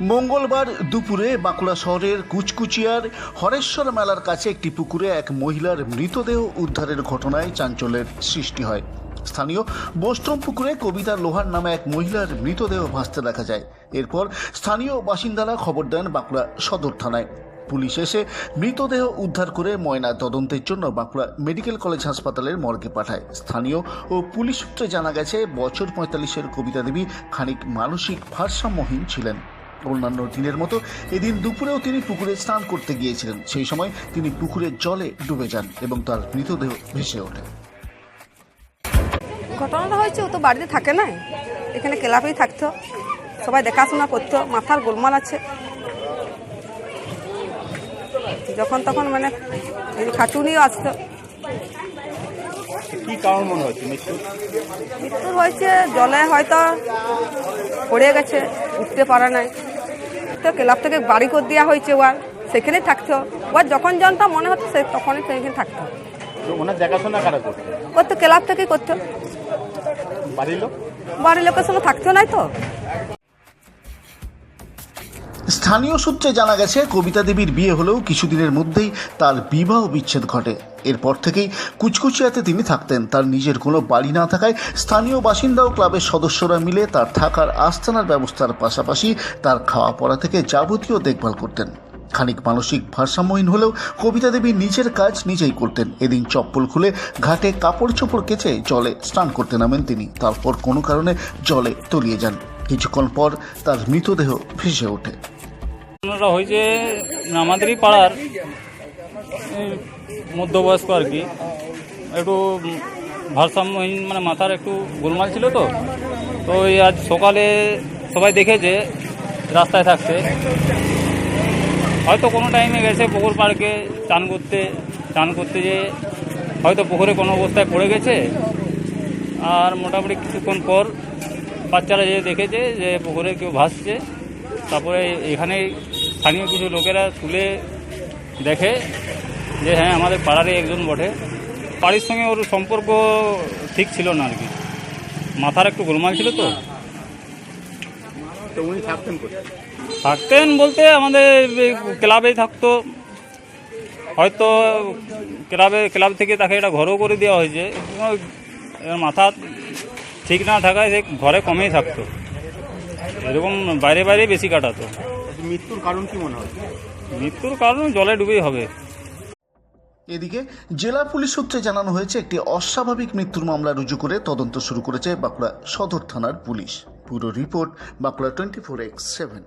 মঙ্গলবার দুপুরে বাঁকুড়া শহরের কুচকুচিয়ার হরেশ্বর মেলার কাছে একটি পুকুরে এক মহিলার মৃতদেহ উদ্ধারের ঘটনায় চাঞ্চল্যের সৃষ্টি হয়। স্থানীয় বস্ত্রম পুকুরে কবিতা লোহার নামে এক মহিলার মৃতদেহ ভাসতে দেখা যায়। এরপর স্থানীয় বাসিন্দারা খবর দেন বাঁকুড়া সদর থানায়। পুলিশ এসে মৃতদেহ উদ্ধার করে ময়না তদন্তের জন্য বাঁকুড়া মেডিকেল কলেজ হাসপাতালের মর্গে পাঠায়। স্থানীয় ও পুলিশ সূত্রে জানা গেছে, বছর পঁয়তাল্লিশের কবিতা দেবী খানিক মানসিক ভারসাম্যহীন ছিলেন। অন্যান্য দিনের মতো এদিন দুপুরেও তিনি পুকুরে স্নান করতে গিয়েছিলেন। সেই সময় তিনি পুকুরের জলে ডুবে যান এবং তার মৃতদেহ ভেসে ওঠে। ঘটনাটা হয়েছে ও তো বাড়িতে থাকে না এখানে ক্লাবেই থাকতো। সবাই দেখাশোনা করতো মাথার গোলমাল আছে। যখন তখন মানে খাটুনিও আসতো। কি কারণ মনে হচ্ছে? মৃত্যু? মৃত্যু হয়েছে জলে হয়তো পড়ে গেছে উঠতে পারে নাই। তো ক্লাব থেকে বাড়ি করে দেওয়া হয়েছে ওয়ার সেখানে থাকতো। ওয়ার যখন জানতাম মনে হতো সে তখনই সেখানে থাকতো। তো ওনার দেখাশোনা কারা করছে ও তো ক্লাব থেকেই করতো। বাড়ির লোক? বাড়ির লোকের সঙ্গে থাকতো নাই তো। স্থানীয় সূত্রে জানা গেছে, কবিতা দেবীর বিয়ে হলেও কিছুদিনের মধ্যেই তার বিবাহ বিচ্ছেদ ঘটে। এরপর থেকেই কুচকুচিয়াতে তিনি থাকতেন। তার নিজের কোনো বাড়ি না থাকায় স্থানীয় বাসিন্দা ও ক্লাবের সদস্যরা মিলে তার থাকার আস্তানার ব্যবস্থার পাশাপাশি তার খাওয়া পড়া থেকে যাবতীয় দেখভাল করতেন। খানিক মানসিক ভারসাম্যহীন হলেও কবিতা দেবী নিজের কাজ নিজেই করতেন। এদিন চপ্পল খুলে ঘাটে কাপড় চোপড় কেচে জলে স্নান করতে নামেন তিনি। তারপর কোনো কারণে জলে তলিয়ে যান। কিছুক্ষণ পর তার মৃতদেহ ভেসে ওঠে। ঘটনাটা হয়েছে আমাদেরই পাড়ার মধ্যবয়স্ক আর কি। একটু ভারসাম্যহীন মানে মাথার একটু গোলমাল ছিল তো। তো এই আজ সকালে সবাই দেখেছে, রাস্তায় থাকতে হয়তো কোনো টাইমে গেছে পুকুর পাড়কে চান করতে চান করতে যে হয়তো পুকুরে কোনো অবস্থায় পড়ে গেছে। আর মোটামুটি কিছুক্ষণ পর বাচ্চারা যে দেখেছে যে পুকুরে কেউ ভাসছে। তারপরে এখানে স্থানীয় কিছু লোকেরা তুলে দেখে যে হ্যাঁ আমাদের পাড়ারই একজন বটে। বাড়ির সঙ্গে ওর সম্পর্ক ঠিক ছিল না আর কি। মাথার একটু গোলমাল ছিল তো। উনি থাকতেন থাকতেন বলতে আমাদের ক্লাবেই থাকতো। হয়তো ক্লাবে ক্লাব থেকে তাকে একটা ঘরও করে দেওয়া হয়েছে। মাথা ঠিক না থাকায় সে ঘরে কমেই থাকতো। এরকম বাইরে বাইরে বেশি কাটাতো। আচ্ছা, মৃত্যুর কারণ কি মনে হয়? মৃত্যুর কারণ জলে ডুবেই হবে। এদিকে জেলা পুলিশ সূত্রে জানানো হয়েছে একটি অস্বাভাবিক মৃত্যুর মামলা রুজু করে তদন্ত শুরু করেছে বাঁকুড়া সদর থানার পুলিশ। পুরো report Bankura twenty four X seven.